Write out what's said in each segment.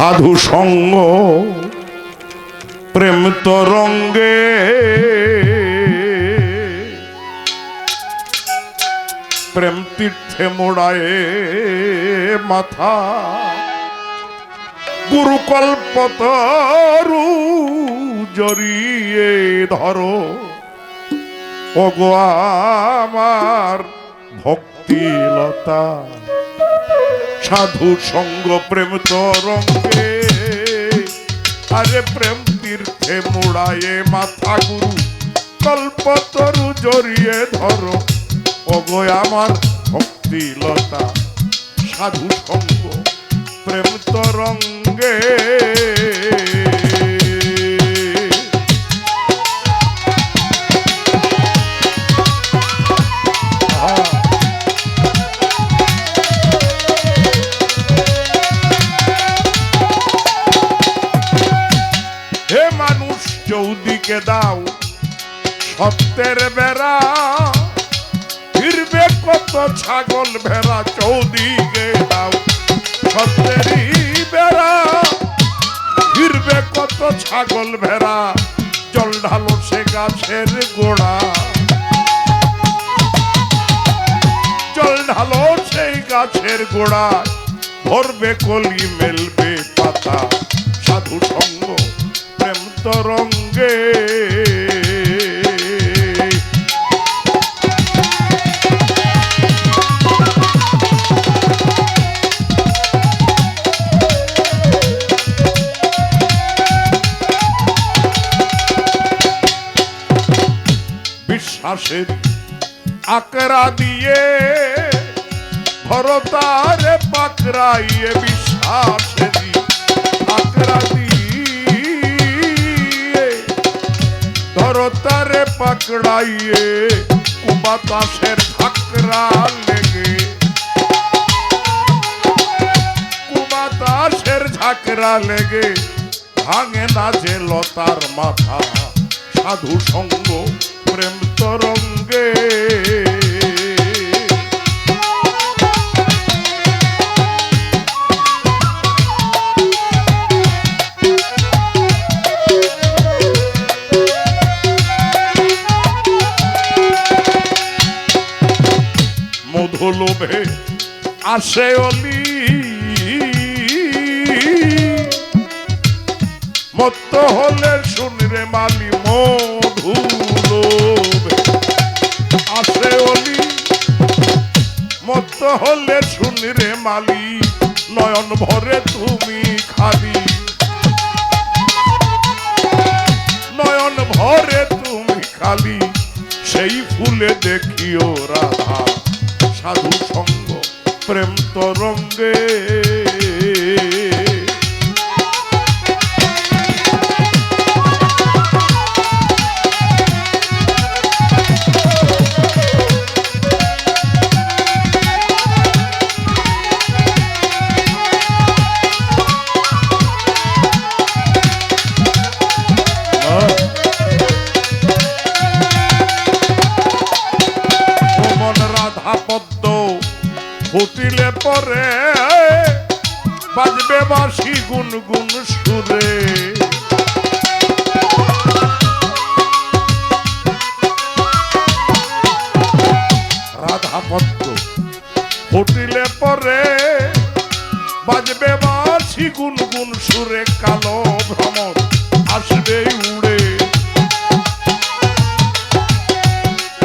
সাধু সঙ্গ প্রেম তরঙ্গে। প্রেম তীর্থে মোড়ায় মাথা গুরুকল্পতরু জড়িয়ে ধরো। ওগো আমার ভক্তিলতা। সাধু সঙ্গ প্রেম তরঙ্গে আরে প্রেম তীর্থে মুড়ায়ে মাথা গুরু কল্পতরু জড়িয়ে ধরো। অগয় আমার ভক্তিলতা, সাধু সঙ্গ প্রেম তরঙ্গে চৌদিকে দাও। সত্যের বেড়া। ফিরবে কত ছাগল ভেড়া চৌদিকে দাও। সত্যেরই বেড়া। ফিরবে কত ছাগল ভেড়া। জল ঢালো সে গাছের গোড়া। জল ঢালো সেই গাছের গোড়া। ভরবে কলি মেলবে পাতা। সাধু সঙ্গ বিশ্বাসের আকরা দিয়ে ভরতারে পাকরাইয়ে বিশ্বাসের আকরা দিয়ে ধরতারে পাকড়াইয়ে কুবাতাসের ধাকরা লেগে। কুবাতাসের ঝাঁকরা লেগে ভাঙে না যে লতার মাথা। সাধু সঙ্গ প্রেম তরঙ্গে। মধু লোভে আসে অলি। মত্ত হলে শুনরে মালি। মত্ত শুনি রে মালি, নয়ন ভরে তুমি খালি। নয়ন ভরে তুমি খালি, সেই ফুলে দেখিও রাধা, সাধু সঙ্গ, প্রেম তরঙ্গে। পদ্ম ফুটিলে পরে বাজবে বাসি গুনগুন সুরে। রাধা পদ্ম ফুটিলে পরে বাজবে বাসি গুনগুন সুরে। কালো ভ্রমণ আসবে উড়ে।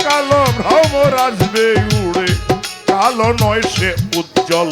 কালো ভ্রমর আসবে উড়ে। কালো নয় সে উজ্জ্বল।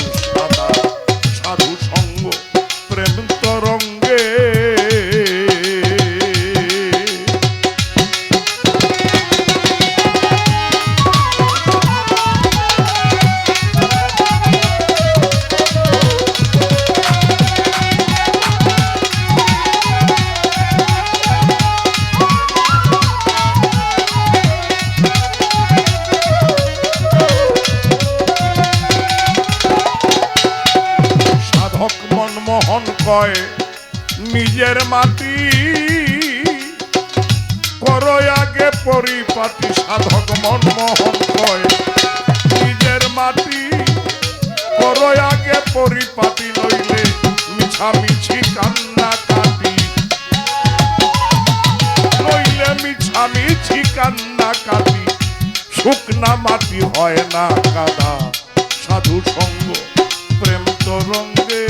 কয়, নিজের মাটি করো আগে পরিপাটি, সাধক মনমোহন কয়। নিজের মাটি করো আগে পরিপাটি মিছা মিছামিছি কান্না কাটি নইলে মিছামিছি কান্না কাটি শুকনা মাটি হয় না কাদা। সাধু সঙ্গ প্রেম তরঙ্গে।